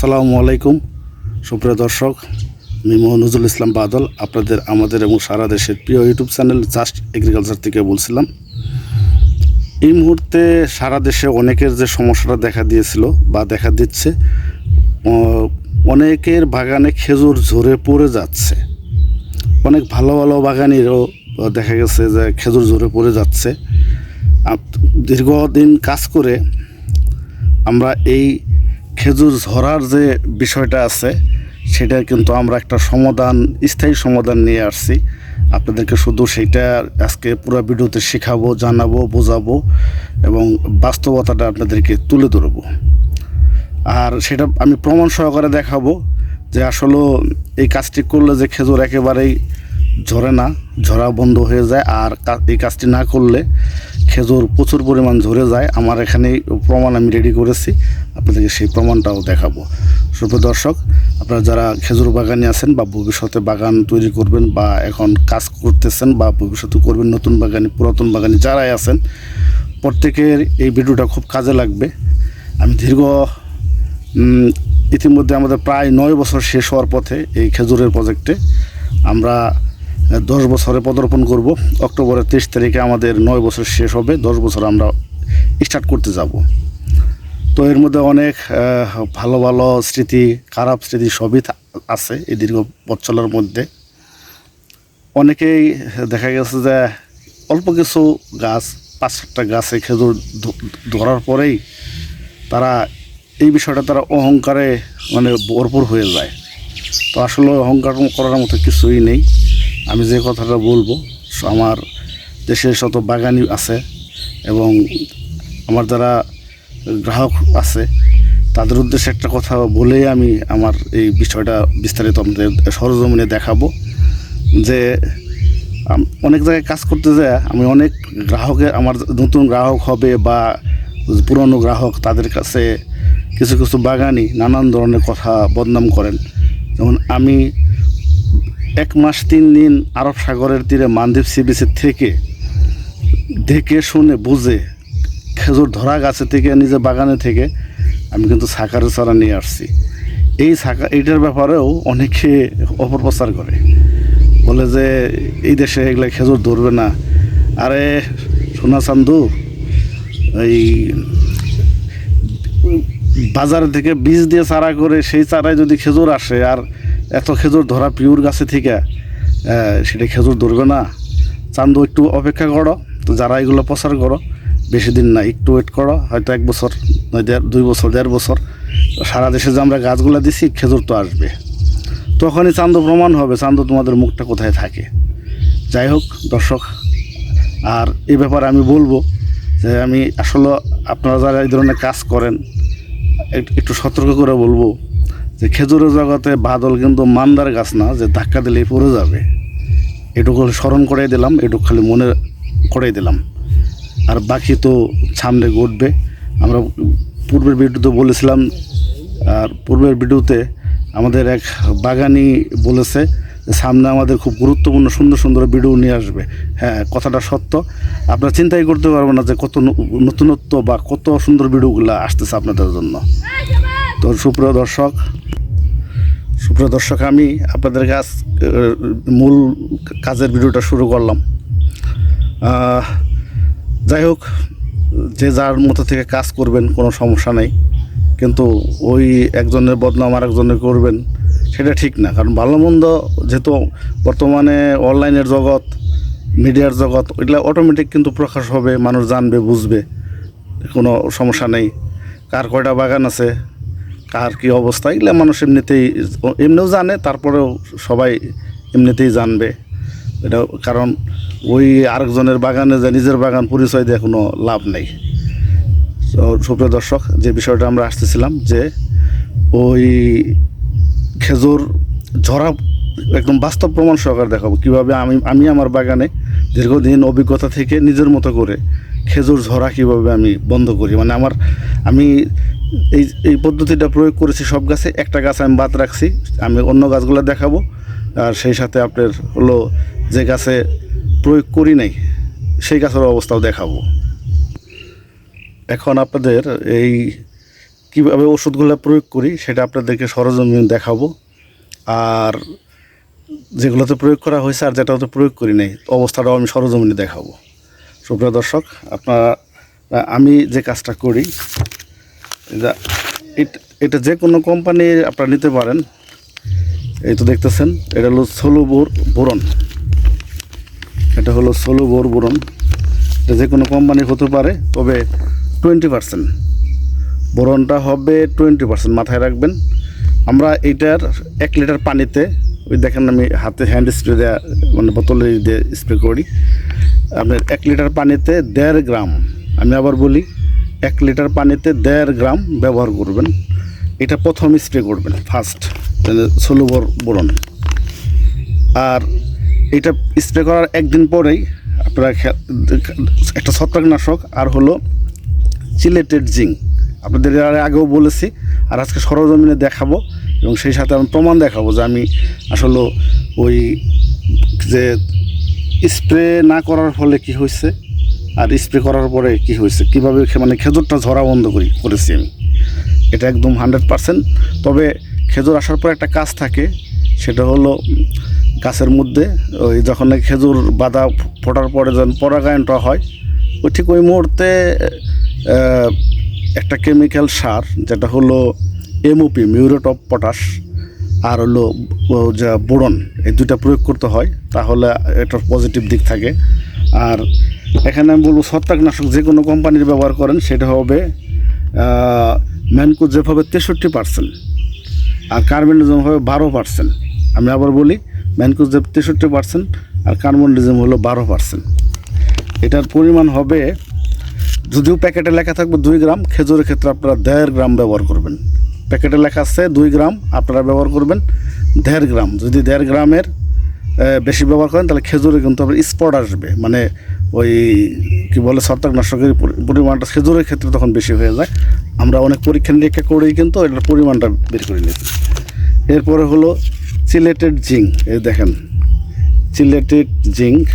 আসসালামু আলাইকুম। সুপ্রিয় দর্শক, আমি নজরুল ইসলাম বাদল, আপনাদের, আমাদের এবং সারা দেশের প্রিয় ইউটিউব চ্যানেল জাস্ট এগ্রিকালচার থেকে বলছিলাম। এই মুহূর্তে সারা দেশে অনেকের যে সমস্যাটা দেখা দিয়েছিল বা দেখা দিচ্ছে অনেকের বাগানে খেজুর ঝরে পড়ে যাচ্ছে। অনেক ভালো ভালো বাগানেরও দেখা গেছে যে খেজুর ঝরে পড়ে যাচ্ছে। দীর্ঘদিন কাজ করে আমরা এই খেজুর ঝরার যে বিষয়টা আছে, সেটা কিন্তু আমরা একটা সমাধান, স্থায়ী সমাধান নিয়ে আসছি। আপনাদেরকে শুধু সেইটা আজকে পুরো ভিডিওতে শেখাবো, জানাব, বোঝাবো এবং বাস্তবতাটা আপনাদেরকে তুলে ধরবো। আর সেটা আমি প্রমাণ সহকারে দেখাবো যে আসলে এই কাজটি করলে যে খেজুর একেবারেই ঝরে না, ঝরা বন্ধ হয়ে যায়, আর এই কাজটি না করলে খেজুর প্রচুর পরিমাণ ঝরে যায়। আমার এখানে প্রমাণ আমি রেডি করেছি। আপনাদেরকে সেই প্রমাণটাও দেখাবো। শুভ দর্শক, আপনারা যারা খেজুর বাগানে আছেন বা ভবিষ্যতে বাগান তৈরি করবেন বা এখন কাজ করতেছেন বা ভবিষ্যতে করবেন নতুন বাগানে, পুরাতন বাগানে যারাই আছেন, প্রত্যেকের এই ভিডিওটা খুব কাজে লাগবে। আমি দীর্ঘ ইতিমধ্যে আমাদের প্রায় নয় বছর শেষ হওয়ার পথে এই খেজুরের প্রজেক্টে আমরা দশ বছরে পদার্পণ করব। অক্টোবরের তেইশ তারিখে আমাদের নয় বছর শেষ হবে। দশ বছর আমরা স্টার্ট করতে যাব। তো এর মধ্যে অনেক ভালো ভালো স্মৃতি, খারাপ স্মৃতি সবই আছে এই দীর্ঘ পথ চলার মধ্যে। অনেকেই দেখা গেছে যে অল্প কিছু গাছ, পাঁচ সাতটা গাছে খেজুর ধরার পরেই তারা এই বিষয়টা তারা অহংকারে মানে ভরপুর হয়ে যায়। তো আসলে অহংকার করার মতো কিছুই নেই। আমি যে কথাটা বলব, আমার দেশের শত বাগানি আছে এবং আমার যারা গ্রাহক আছে, তাদের উদ্দেশ্যে একটা কথা বলেই আমি আমার এই বিষয়টা বিস্তারিত আমাদের সরজমিনে দেখাবো যে অনেক জায়গায় কাজ করতে যায়, আমি অনেক গ্রাহকের আমার নতুন গ্রাহক হবে বা পুরনো গ্রাহক তাদের কাছে কিছু কিছু বাগানি নানান ধরনের কথা বদনাম করেন। যেমন আমি এক মাস তিন দিন আরব সাগরের তীরে মানদ্বীপ সি বিচের থেকে দেখে শুনে বুঝে খেজুর ধরা গাছে থেকে নিজের বাগানে থেকে আমি কিন্তু সাকারের চারা নিয়ে আসছি। এই সাকা এইটার ব্যাপারেও অনেকে অপপ্রচার করে। বলে যে, এই দেশে এগুলো খেজুর ধরবে না। আরে, সোনা চান্দু, এই বাজার থেকে বীজ দিয়ে চারা করে, সেই চারায় যদি খেজুর আসে, আর এত খেজুর ধরা পিওর গাছে থেকে সেটা খেজুর ধরবে না। চান্দু একটু অপেক্ষা করো, তো যারা এগুলো প্রচার করো, বেশি দিন না, একটু ওয়েট করো, হয়তো এক বছর, নয় দেড়, দুই বছর, দেড় বছর। সারা দেশে যে আমরা গাছগুলো দিছি, খেজুর তো আসবে। তখনই চান্দু প্রমাণ হবে, চান্দু তোমাদের মুখটা কোথায় থাকে। যাই হোক, দর্শক, আর এ ব্যাপারে আমি বলব যে আমি আসলে আপনারা যারা এই ধরনের কাজ করেন একটু সতর্ক করে বলব যে খেজুরের জগতে বাদল কিন্তু মান্দার গাছ না, যে ধাক্কা দিলেই পড়ে যাবে। এটুকু স্মরণ করে দিলাম, এটুকু খালি মনে করে দিলাম। আর বাকি তো সামনে ঘটবে। আমরা পূর্বের ভিডিওতে বলেছিলাম, আর পূর্বের ভিডিওতে আমাদের এক বাগানি বলেছে, সামনে আমাদের খুব গুরুত্বপূর্ণ সুন্দর সুন্দর ভিডিও নিয়ে আসবে। হ্যাঁ কথাটা সত্য। আপনারা চিন্তাই করতে পারবেন না যে কত নতুনত্ব বা কত সুন্দর ভিডিওগুলো আসতেছে আপনাদের জন্য। তো সুপ্রিয় দর্শক সুপ্রিয় দর্শক আমি আপনাদের আহ, মূল কাজের ভিডিওটা শুরু করলাম। যাই হোক যে যার মতো থেকে কাজ করবেন কোনো সমস্যা নেই। কিন্তু ওই একজনের বদনাম আর একজনের করবেন সেটা ঠিক না। কারণ ভালো মন্দ যেহেতু বর্তমানে অনলাইনের জগৎ মিডিয়ার জগৎ এগুলো অটোমেটিক কিন্তু প্রকাশ হবে মানুষ জানবে বুঝবে কোনো সমস্যা নেই। কার কয়টা বাগান আছে কার কী অবস্থা? এগুলো মানুষ এমনিতেই, এমনিও জানে, তারপরেও সবাই এমনিতেই জানবে। এটা কারণ ওই আরেকজনের বাগানে যে নিজের বাগান পরিচয় দিয়ে কোনো লাভ নেই। সুপ্রিয় দর্শক, যে বিষয়টা আমরা আসতেছিলাম যে ওই খেজুর ঝরা একদম বাস্তব প্রমাণ সহকারে দেখাবো। কীভাবে আমি আমি আমার বাগানে দীর্ঘদিন অভিজ্ঞতা থেকে নিজের মতো করে খেজুর ঝরা কীভাবে আমি বন্ধ করি। মানে আমার, আমি এই এই পদ্ধতিটা প্রয়োগ করেছি সব গাছে। একটা গাছ আমি বাদ রাখছি, আমি অন্য গাছগুলো দেখাবো। আর সেই সাথে আপনার হলো যে গাছে প্রয়োগ করি নাই, সেই গাছের অবস্থাও দেখাবো। এখন আপনাদের এই কীভাবে ওষুধগুলো প্রয়োগ করি, সেটা আপনাদেরকে সরজমিন দেখাবো। আর যেগুলোতে প্রয়োগ করা হয়েছে আর যেটাতে প্রয়োগ করি নাই, অবস্থাটাও আমি সরজমিনে দেখাবো। সুপ্রিয় দর্শক, আপনারা, আমি যে কাজটা করি এটা এটা যে কোনো কোম্পানির আপনারা নিতে পারেন। এই তো দেখতেছেন, এটা হলো সোলো বোর বোরন। এটা হলো সোলো বোর বোরন। এটা যে কোনো কোম্পানির হতে পারে, তবে টোয়েন্টি পার্সেন্ট বোরনটা হবে টোয়েন্টি পার্সেন্ট মাথায় রাখবেন। আমরা এইটার এক লিটার পানিতে, ওই দেখেন আমি হাতে হ্যান্ড স্প্রে দেওয়া মানে বোতলে দিয়ে স্প্রে করি। আপনার এক লিটার পানিতে দেড় গ্রাম, আমি আবার বলি এক লিটার পানিতে দেড় গ্রাম ব্যবহার করবেন। এটা প্রথম স্প্রে করবেন, ফার্স্ট ষোলো বর বোরন আর এটা স্প্রে করার একদিন পরেই আপনারা একটা ছত্রাকনাশক, আর হলো চিলেটেড জিঙ্ক। আপনাদের আগেও বলেছি, আর আজকে সরজমিনে দেখাবো, এবং সেই সাথে আমি প্রমাণ দেখাবো যে আমি আসলে ওই যে স্প্রে না করার ফলে কি হয়েছে। আর স্প্রে করার পরে কি হয়েছে? কীভাবে মানে খেজুরটা ঝরা বন্ধ করি, করেছি আমি। এটা একদম হান্ড্রেড পারসেন্ট তবে খেজুর আসার পর একটা কাজ থাকে, সেটা হলো গাছের মধ্যে ওই যখন খেজুর বাদা ফোটার পরে যখন পরাগায়নটা হয় ওই ঠিক ওই মুহূর্তে একটা কেমিক্যাল সার, যেটা হলো এমওপি মিউরেট অফ পটাশ, আর হলো যা বোরন, এই দুইটা প্রয়োগ করতে হয়, তাহলে এটার পজিটিভ দিক থাকে। আর এখানে আমি বলব ছত্রাকনাশক যে কোনো কোম্পানির ব্যবহার করেন, সেটা হবে ম্যানকুজেফ হবে তেষট্টি পার্সেন্ট আর কার্বনিজম হবে বারো পার্সেন্ট। আমি আবার বলি ম্যানকুজেফ তেষট্টি পার্সেন্ট আর কার্বনিজম হলো বারো পার্সেন্ট। এটার পরিমাণ হবে, যদিও প্যাকেটে লেখা থাকবে দুই গ্রাম, খেজুরের ক্ষেত্রে আপনারা দেড় গ্রাম ব্যবহার করবেন। প্যাকেটে লেখা আছে দুই গ্রাম, আপনারা ব্যবহার করবেন দেড় গ্রাম। যদি দেড় গ্রামের বেশি ব্যবহার করেন, তাহলে খেজুরে কিন্তু আপনার স্পট আসবে। মানে ওই কি বলে ছত্রাকনাশকের পরি- পরিমাণটা খেজুরের ক্ষেত্রে তখন বেশি হয়ে যায়। আমরা অনেক পরীক্ষা নিরীক্ষা করেই কিন্তু এটার পরিমাণটা বের করে নিয়েছি। এরপরে হলো চিলেটেড জিঙ্ক, এই দেখেন। চিলেটেড জিঙ্ক,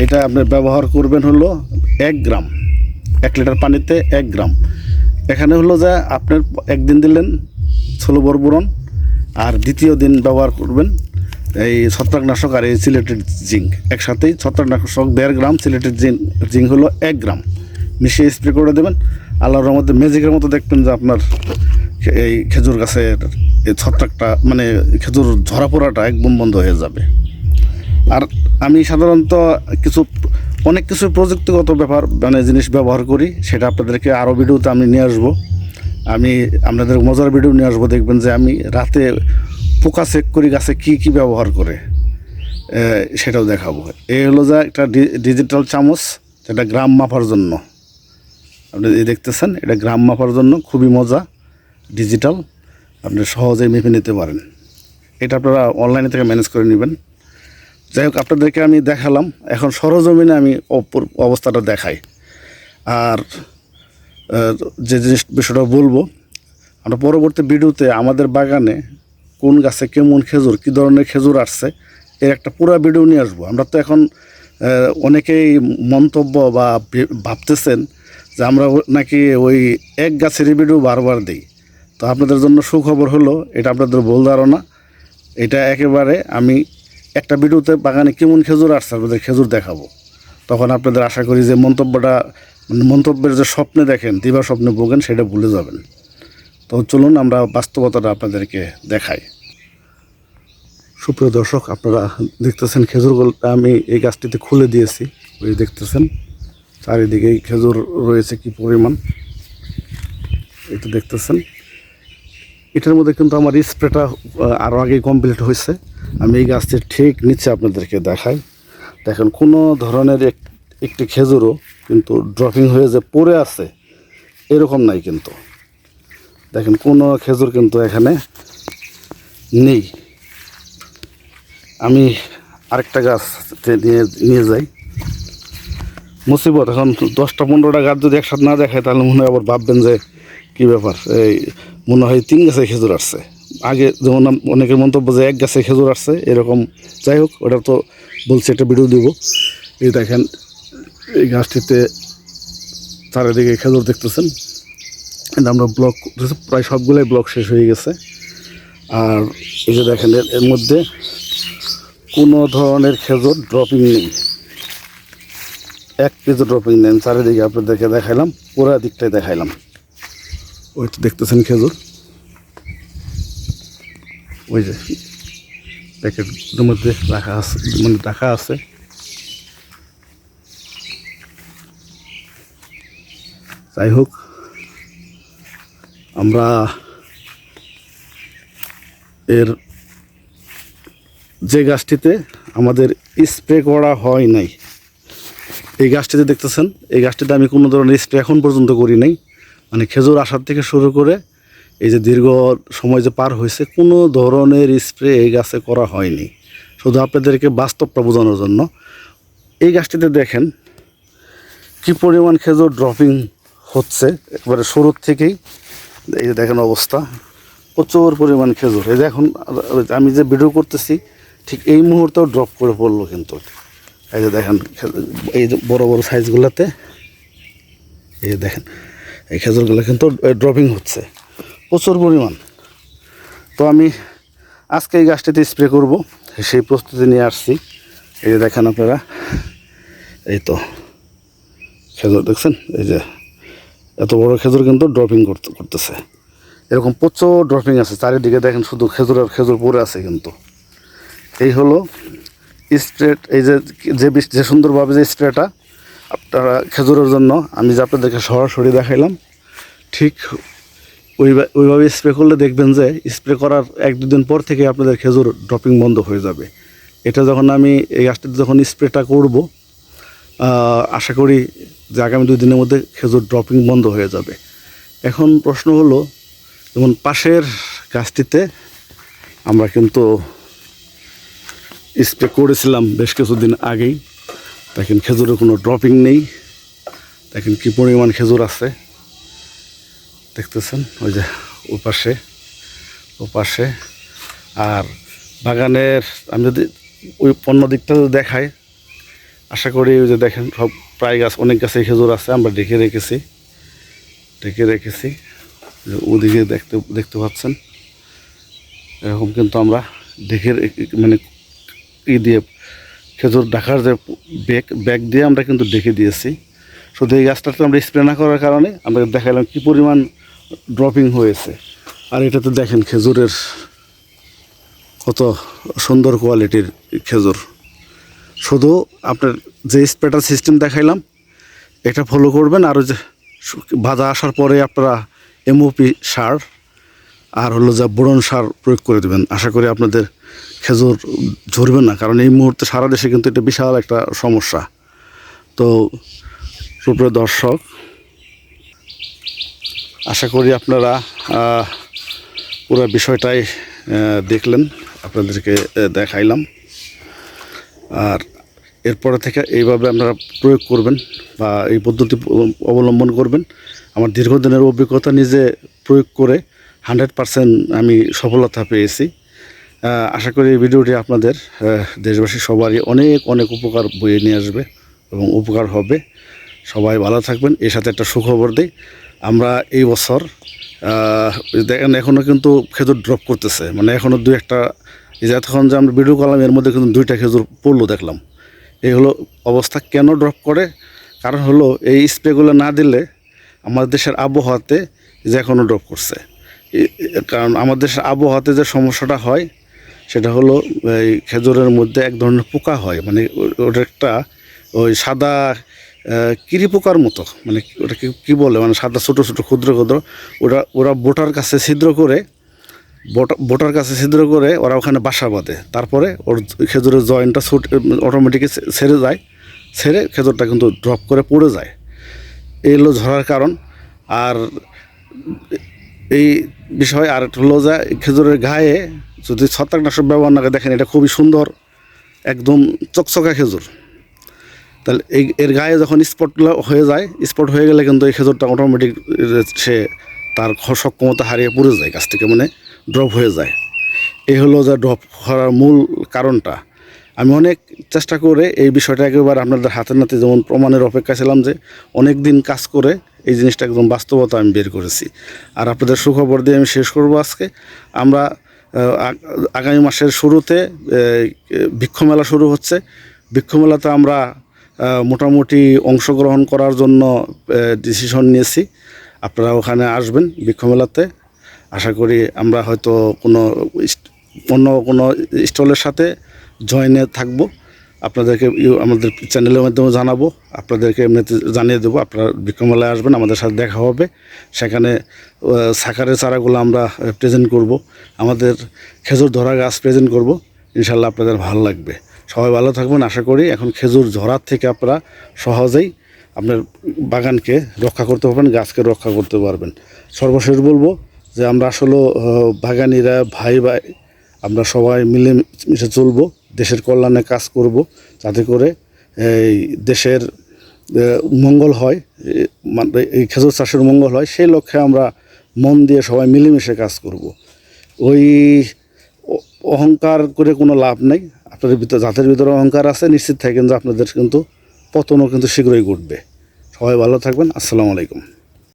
এটা আপনি ব্যবহার করবেন হলো এক গ্রাম, এক লিটার পানিতে এক গ্রাম। এখানে হলো যে আপনার একদিন দিলেন ষোলো বরবরণ, আর দ্বিতীয় দিন ব্যবহার করবেন এই ছত্রাকনাশক আর এই সিলেটেড জিঙ্ক। একসাথেই ছত্রাকনাশক দেড় গ্রাম সিলেটেড জিঙ্ক জিঙ্ক হলো এক গ্রাম। মিশিয়ে স্প্রে করে দেবেন। আল্লাহর মধ্যে ম্যাজিকের মতো দেখবেন যে আপনার এই খেজুর গাছের এই ছত্রাকটা মানে খেজুর ঝরা পোড়াটা একদম বন্ধ হয়ে যাবে। আর আমি সাধারণত কিছু অনেক কিছু প্রযুক্তিগত ব্যাপার মানে জিনিস ব্যবহার করি, সেটা আপনাদেরকে আরও ভিডিওতে আমি নিয়ে আসব। আমি আপনাদের মজার ভিডিও নিয়ে আসব। দেখবেন যে আমি রাতে পোকা চেক করি গাছে কি কি ব্যবহার করে সেটাও দেখাবো। এই হলো যা একটা ডিজিটাল চামচ, যেটা গ্রাম মাপার জন্য। আপনি এই দেখতেছেন, এটা গ্রাম মাপার জন্য খুবই মজা, ডিজিটাল। আপনি সহজেই মেপে নিতে পারেন। এটা আপনারা অনলাইনে থেকে ম্যানেজ করে নেবেন। যাই হোক, আপনাদেরকে আমি দেখালাম। এখন সরজমিনে আমি অবস্থাটা দেখাই। আর যে জিনিস, বিষয়টা বলব, আমরা পরবর্তী ভিডিওতে আমাদের বাগানে কোন গাছে কেমন খেজুর, কী ধরনের খেজুর আসছে, এর একটা পুরো ভিডিও নিয়ে আসব। আমরা তো এখন অনেকেই মন্তব্য বা ভাবতেছেন যে আমরা নাকি ওই এক গাছেরই ভিডিও বারবার দিই। তো আপনাদের জন্য সুখবর হলো, এটা আপনাদের ভুল ধারণা। এটা একেবারে আমি একটা ভিডিওতে বাগানে কেমন খেজুর আসছে, আপনাদের খেজুর দেখাবো। তখন আপনাদের আশা করি যে মন্তব্যটা মানে মন্তব্যের যে স্বপ্নে দেখেন, দিবা স্বপ্নে ভোগেন, সেটা ভুলে যাবেন। তো চলুন আমরা বাস্তবতাটা আপনাদেরকে দেখাই। সুপ্রিয় দর্শক, আপনারা দেখতেছেন খেজুরগুলোটা আমি এই গাছটিতে খুলে দিয়েছি, ওই দেখতেছেন। চারিদিকেই খেজুর রয়েছে কি পরিমাণ, এটা দেখতেছেন। এটার মধ্যে কিন্তু আমার স্প্রেটা আরও আগে কমপ্লিট হয়েছে। আমি এই গাছটির ঠিক নিচে আপনাদেরকে দেখাই। দেখেন, কোনো ধরনের এক একটি খেজুরও কিন্তু ড্রপিং হয়ে যে পড়ে আছে, এরকম নাই কিন্তু। দেখেন, কোনো খেজুর কিন্তু এখানে নেই। আমি আরেকটা গাছ নিয়ে নিয়ে যাই। মুসিবত, এখন দশটা, পনেরোটা গাছ যদি একসাথে না দেখায়, তাহলে মনে হয় আবার ভাববেন যে কী ব্যাপার। এই মনে হয় তিন গাছে খেজুর আসছে। আগে যেমন অনেকের মন্তব্য যে এক গাছে খেজুর আসছে, এরকম। যাই হোক, ওটা তো বলছি, একটা ভিডিও দিব। এই দেখেন, এই গাছটিতে চারিদিকে খেজুর দেখতেছেন। কিন্তু আমরা ব্লক প্রায় সবগুলোই ব্লক শেষ হয়ে গেছে। আর এই যে দেখেন, এর- মধ্যে কোনো ধরনের খেজুর ড্রপিং নেই। এক কেজি ড্রপিং নেই। চারিদিকে আপনাদেরকে দেখাইলাম, পুরো দিকটাই দেখাইলাম। ওই তো দেখতেছেন খেজুর। ওই যে প্যাকেটের মধ্যে রাখা আছে মানে রাখা আছে। যাই হোক আমরা এর যে গাছটিতে আমাদের স্প্রে করা হয় নাই, এই গাছটিতে দেখতেছেন, এই গাছটিতে আমি কোনো ধরনের স্প্রে এখন পর্যন্ত করি নাই। মানে খেজুর আসার থেকে শুরু করে এই যে দীর্ঘ সময় যে পার হয়েছে, কোনো ধরনের স্প্রে এই গাছে করা হয়নি। শুধু আপনাদেরকে বাস্তবটা বোঝানোর জন্য, এই গাছটিতে দেখেন কি পরিমাণ খেজুর ড্রপিং হচ্ছে, একবারে শুরুর থেকেই। এই যে দেখেন অবস্থা, প্রচুর পরিমাণ খেজুর। এই যে এখন আমি যে ভিডিও করতেছি, ঠিক এই মুহূর্তেও ড্রপ করে পড়ল কিন্তু। এই যে দেখেন, এই যে বড় বড় সাইজগুলোতে এই দেখেন, এই খেজুরগুলো কিন্তু ড্রপিং হচ্ছে, প্রচুর পরিমাণ। তো আমি আজকে এই গাছটিতে স্প্রে করব, সেই প্রস্তুতি নিয়ে আসছি। এই যে দেখেন আপনারা, এই তো, খেজুর দেখছেন, এই যে এত বড় খেজুর কিন্তু ড্রপিং করতে, করতেছে। এরকম প্রচুর ড্রপিং আছে, চারিদিকে দেখেন শুধু খেজুর আর খেজুর পরে আছে কিন্তু। এই হলো স্প্রেট এই যে যে যে সুন্দরভাবে যে স্প্রেটা আপনারা খেজুরের জন্য, আমি যে আপনাদেরকে সরাসরি দেখাইলাম, ঠিক ওইভা- ওইভাবে স্প্রে করলে দেখবেন যে স্প্রে করার এক দুদিন পর থেকে আপনাদের খেজুর ড্রপিং বন্ধ হয়ে যাবে। এটা যখন আমি এই গাছটিতে যখন স্প্রেটা করব আশা করি যে আগামী দুই দিনের মধ্যে খেজুর ড্রপিং বন্ধ হয়ে যাবে। এখন প্রশ্ন হলো, যেমন পাশের গাছটিতে আমরা কিন্তু স্প্রে করেছিলাম বেশ কিছুদিন আগেই, দেখেন খেজুরের কোনো ড্রপিং নেই। দেখেন কী পরিমাণ খেজুর আছে। দেখতেছেন, ওই যে ওপাশে ওপাশে। আর বাগানের, আমি যদি ওই অন্য দিকটা দেখাই, আশা করি ওই যে দেখেন সব প্রায় গাছ, অনেক গাছে খেজুর আছে, আমরা ডেকে রেখেছি। ডেকে রেখেছি ওদিকে দেখতে দেখতে পাচ্ছেন। এরকম কিন্তু আমরা রে- মানে ই দিয়ে খেজুর ঢাকার যে ব্যাগ ব্যাগ দিয়ে আমরা কিন্তু ডেকে দিয়েছি। শুধু এই গাছটাতে আমরা স্প্রে না করার কারণে আমরা দেখালাম কী পরিমাণ ড্রপিং হয়েছে। আর এটাতে দেখেন খেজুরের কত সুন্দর কোয়ালিটির খেজুর। শুধু আপনার যে স্প্রেটার সিস্টেম দেখাইলাম, এটা ফলো করবেন। আর যে বাধা আসার পরে আপনারা এমওপি সার আর হলো যা বোরন সার প্রয়োগ করে দেবেন। আশা করি আপনাদের খেজুর ঝরবে না, কারণ এই মুহূর্তে সারা দেশে কিন্তু এটা বিশাল একটা সমস্যা। তো সুপ্রিয় দর্শক, আশা করি আপনারা পুরো বিষয়টাই দেখলেন, আপনাদেরকে দেখাইলাম। আর এরপরে থেকে এইভাবে আপনারা প্রয়োগ করবেন বা এই পদ্ধতি অবলম্বন করবেন। আমার দীর্ঘদিনের অভিজ্ঞতা নিজে প্রয়োগ করে হান্ড্রেড পারসেন্ট আমি সফলতা পেয়েছি। আশা করি এই ভিডিওটি আপনাদের দেশবাসী সবারই অনেক অনেক উপকার বয়ে নিয়ে আসবে এবং উপকার হবে। সবাই ভালো থাকবেন, এর সাথে একটা সুখবর দিই। আমরা এই বছর দেখেন এখনও কিন্তু খেজুর ড্রপ করতেছে। মানে এখনও দু একটা এই যে এতক্ষণ যে আমরা ভিডিও করলাম, এর মধ্যে কিন্তু দুইটা খেজুর পড়ল দেখলাম। এই হলো অবস্থা কেন ড্রপ করে? কারণ হলো এই স্প্রেগুলো না দিলে আমাদের দেশের আবহাওয়াতে যে এখনও ড্রপ করছে। কারণ আমাদের দেশের আবহাওয়াতে যে সমস্যাটা হয়, সেটা হলো এই খেজুরের মধ্যে এক ধরনের পোকা হয়। মানে ওটা একটা ওই সাদা কিরি পোকার মতো। মানে ওটা কি বলে? মানে সাদা ছোটো ছোটো, ক্ষুদ্র ক্ষুদ্র। ওরা ওরা বোটার কাছে ছিদ্র করে বোটার কাছে ছিদ্র করে ওরা ওখানে বাসা বাঁধে। তারপরে ওর খেজুরের জয়েন্টটা ছুট অটোমেটিক ছেড়ে যায়। ছেড়ে খেজুরটা কিন্তু ড্রপ করে পড়ে যায়। এই হলো ঝরার কারণ। আর এই বিষয় আর হলো যে, খেজুরের গায়ে যদি ছত্রাকনাশক ব্যবহার না দেখেন, এটা খুবই সুন্দর, একদম চকচকা খেজুর। তাহলে এই এর গায়ে যখন স্পট হয়ে যায় স্পট হয়ে গেলে কিন্তু এই খেজুরটা অটোমেটিক সে তার সক্ষমতা হারিয়ে পড়ে যায় গাছ থেকে মানে ড্রপ হয়ে যায়। এই হলো যে ড্রপ হওয়ার মূল কারণটা। আমি অনেক চেষ্টা করে এই বিষয়টা একেবারে আপনাদের হাতে নাতে যেমন প্রমাণের অপেক্ষা ছিলাম যে অনেক দিন কাজ করে এই জিনিসটা একদম বাস্তবতা আমি বের করেছি। আর আপনাদের সুখবর দিয়ে আমি শেষ করব আজকে। আমরা আগ- আগামী মাসের শুরুতে বৃক্ষমেলা শুরু হচ্ছে। বৃক্ষমেলাতে আমরা মোটামুটি অংশগ্রহণ করার জন্য ডিসিশন নিয়েছি। আপনারা ওখানে আসবেন বৃক্ষ মেলাতে আশা করি আমরা হয়তো কোনো অন্য কোনো স্টলের সাথে জয়েনে থাকব। আপনাদেরকে আমাদের চ্যানেলের মাধ্যমে জানাব। আপনাদেরকে এমনিতে জানিয়ে দেবো। আপনারা বিক্রমালয়ে আসবেন, আমাদের সাথে দেখা হবে। সেখানে সাকারের চারাগুলো আমরা প্রেজেন্ট করব। আমাদের খেজুর ধরা গাছ প্রেজেন্ট করব। ইনশাল্লাহ আপনাদের ভালো লাগবে। সবাই ভালো থাকবেন। আশা করি এখন খেজুর ঝরার থেকে আপনারা সহজেই আপনার বাগানকে রক্ষা করতে পারবেন, গাছকে রক্ষা করতে পারবেন। সর্বশেষ বলব যে আমরা আসলে বাগানিরা, ভাই ভাই, আমরা সবাই মিলে মিশে চলবো, দেশের কল্যাণে কাজ করব, যাতে করে এই দেশের মঙ্গল হয় মানে এই খেজুর চাষের মঙ্গল হয়, সেই লক্ষ্যে আমরা মন দিয়ে সবাই মিলেমিশে কাজ করব। ওই অহংকার করে কোনো লাভ নেই, আপনাদের ভিতরে, জাতের ভিতরে অহংকার আছে, নিশ্চিত থাকেন যে আপনাদের কিন্তু পতনও কিন্তু শীঘ্রই ঘটবে। সবাই ভালো থাকবেন, আসসালামু আলাইকুম।